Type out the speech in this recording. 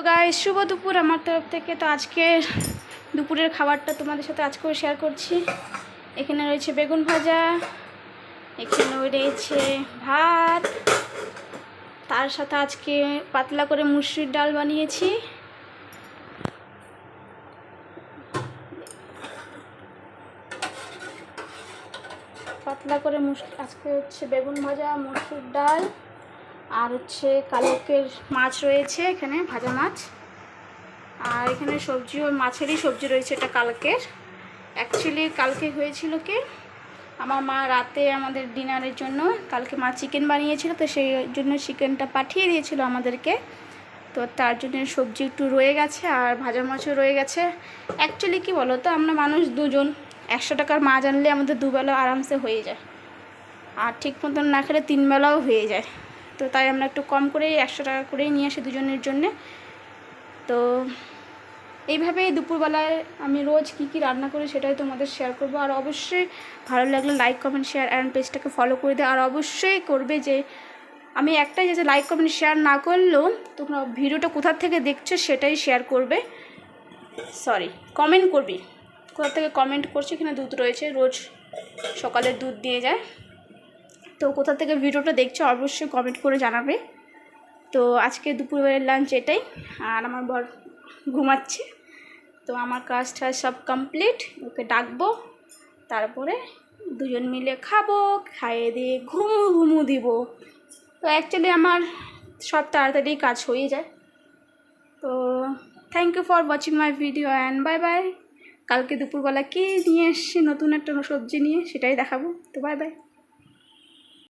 তো গাই শুভ দুপুর আমার তরফ থেকে। তো আজকে দুপুরের খাবারটা তোমাদের সাথে আজকেও শেয়ার করছি। এখানে রয়েছে বেগুন ভাজা, এখানে রয়েছে ভাত, তার সাথে আজকে পাতলা করে মুসুরির ডাল বানিয়েছি। পাতলা করে মুস আজকে হচ্ছে বেগুন ভাজা, মুসুর ডাল। আর হচ্ছে কালকের মাছ রয়েছে এখানে, ভাজা মাছ। আর এখানে সবজি সবজিও মাছেরই সবজি রয়েছে এটা কালকের। অ্যাকচুয়ালি কালকে হয়েছিল কি, আমার মা রাতে আমাদের ডিনারের জন্য কালকে মা চিকেন বানিয়েছিল, তো সেই জন্য চিকেনটা পাঠিয়ে দিয়েছিল আমাদেরকে। তো তার জন্য সবজি একটু রয়ে গেছে আর ভাজা মাছও রয়ে গেছে। অ্যাকচুয়ালি কি বলো তো আমরা মানুষ দুজন, একশো টাকার মাছ আনলে আমাদের দুবেলা আরামসে হয়ে যায়। আর ঠিক মতন না খেলে তিনবেলাও হয়ে যায়। তো তাই আমরা একটু কম করেই একশো টাকা করেই নিয়ে আসি দুজনের জন্যে। তো এইভাবেই দুপুরবেলায় আমি রোজ কী কী রান্না করি সেটাই তোমাদের শেয়ার করব। আর অবশ্যই ভালো লাগলে লাইক কমেন্ট শেয়ার অ্যান্ড পেজটাকে ফলো করে দেয় আর অবশ্যই করবে যে আমি একটাই যে লাইক কমেন্ট শেয়ার না করলেও তোমরা ভিডিওটা কোথার থেকে দেখছ সেটাই শেয়ার করবে। সরি কমেন্ট করবি। কোথা থেকে কমেন্ট করছে? এখানে দুধ রয়েছে। রোজ সকালে দুধ দিয়ে যায়। তো কোথা থেকে ভিডিওটা দেখছ অবশ্যই কমেন্ট করে জানাবে। তো আজকে দুপুরবেলার লাঞ্চ এটাই, আর আমার বর ঘুমাচ্ছে। তো আমার কাজটা সব কমপ্লিট ওকে ডাকবো, তারপরে দুজন মিলে খাব, খাইয়ে দিয়ে ঘুমু ঘুমু দিব। তো অ্যাকচুয়ালি আমার সব তাড়াতাড়ি কাজ হয়ে যায়। তো thank you for watching my video and bye bye কালকে দুপুরবেলা কী নিয়ে এসছি, নতুন একটা সবজি নিয়ে সেটাই দেখাবো। তো বাই বাই